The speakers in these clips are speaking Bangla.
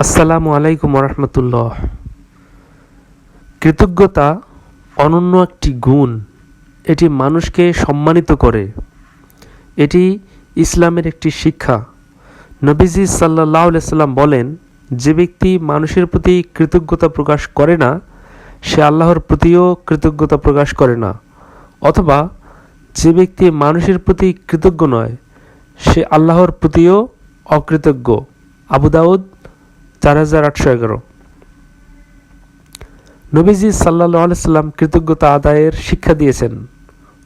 আসসালামু আলাইকুম রহমতুল্লাহ কৃতজ্ঞতা অনন্য একটি গুণ, এটি মানুষকে সম্মানিত করে। এটি ইসলামের একটি শিক্ষা। নবীজি সাল্লাহ সাল্লাম বলেন, যে ব্যক্তি মানুষের প্রতি কৃতজ্ঞতা প্রকাশ করে না, সে আল্লাহর প্রতিও কৃতজ্ঞতা প্রকাশ করে না। অথবা যে ব্যক্তি মানুষের প্রতি কৃতজ্ঞ নয়, সে আল্লাহর প্রতিও অকৃতজ্ঞ। আবু দাউদ চার হাজার আটশো এগারো। নবীজি সাল্লাহ সাল্লাম কৃতজ্ঞতা আদায়ের শিক্ষা দিয়েছেন,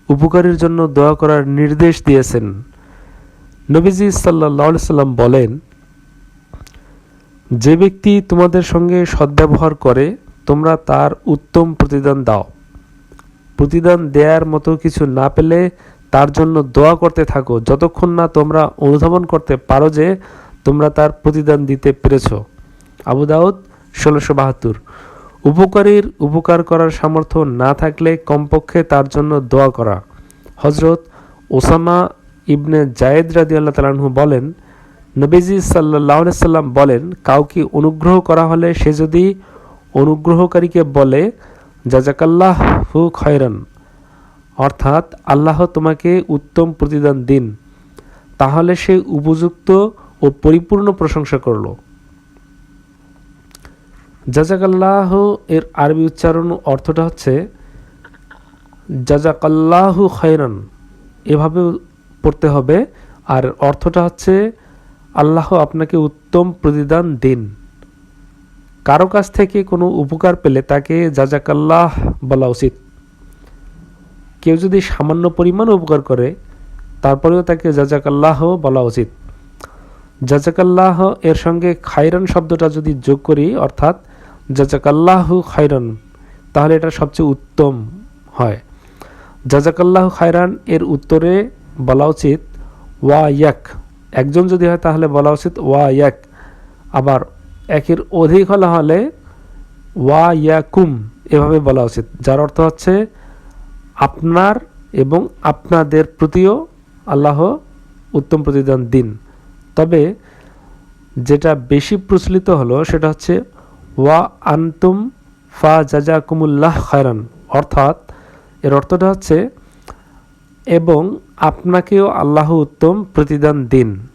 উপকারের জন্য দোয়া করার নির্দেশ দিয়েছেন। নবীজি সাল্লাহ সাল্লাম বলেন, যে ব্যক্তি তোমাদের সঙ্গে সদ্ব্যবহার করে, তোমরা তার উত্তম প্রতিদান দাও। প্রতিদান দেয়ার মতো কিছু না পেলে তার জন্য দোয়া করতে থাকো, যতক্ষণ না তোমরা অনুধাবন করতে পারো যে তোমরা তার প্রতিদান দিতে পেরেছ। আবু দাউদ ষোলোশো বাহাত্তর। উপকারীর উপকার করার সামর্থ্য না থাকলে কমপক্ষে তার জন্য দোয়া করা। হজরত ওসামা ইবনে জায়েদ রাদি আল্লাহ তালাহু বলেন, নবীজি সাল্লাহ সাল্লাম বলেন, কাউকে অনুগ্রহ করা হলে সে যদি অনুগ্রহকারীকে বলে, জাজাকাল্লাহ হু খয়রান অর্থাৎ আল্লাহ তোমাকে উত্তম প্রতিদান দিন, তাহলে সে উপযুক্ত ও পরিপূর্ণ প্রশংসা করল। জাজাকাল্লাহ এর আরবি উচ্চারণ অর্থটা হচ্ছে জাজাকাল্লাহু খয়রান। এভাবে পড়তে হবে। আর অর্থটা হচ্ছে আল্লাহ আপনাকে উত্তম প্রতিদান দিন। কারও কাছ থেকে কোনো উপকার পেলে তাকে জাজাকাল্লাহ বলা উচিত। কেউ যদি সামান্য পরিমাণ উপকার করে, তারপরেও তাকে জাজাকাল্লাহ বলা উচিত। জাজাকাল্লাহ এর সঙ্গে খাইরান শব্দটা যদি যোগ করি, অর্থাৎ জাজাকাল্লাহু খাইরান তাহলে এটা সবচেয়ে উত্তম হয়। জাজাকাল্লাহ খায়রান, এর উত্তরে বলা উচিত, ওয়া ইয়াক। একজন যদি হয়, তাহলে বলা উচিত, ওয়া ইয়াক। আবার একের অধিক হলে হলে, ওয়া ইয়াকুম, এভাবে বলা উচিত। যার অর্থ হচ্ছে, আপনার এবং আপনাদের প্রতিও আল্লাহ উত্তম প্রতিদান দিন। তবে যেটা বেশি প্রচলিত হলো, সেটা হচ্ছে ওয়া আন্তুম ফা জাজাকুমুল্লাহ খায়রান। অর্থাৎ, এর অর্থটা হচ্ছে, এবং আপনাকেও আল্লাহ উত্তম প্রতিদান দিন।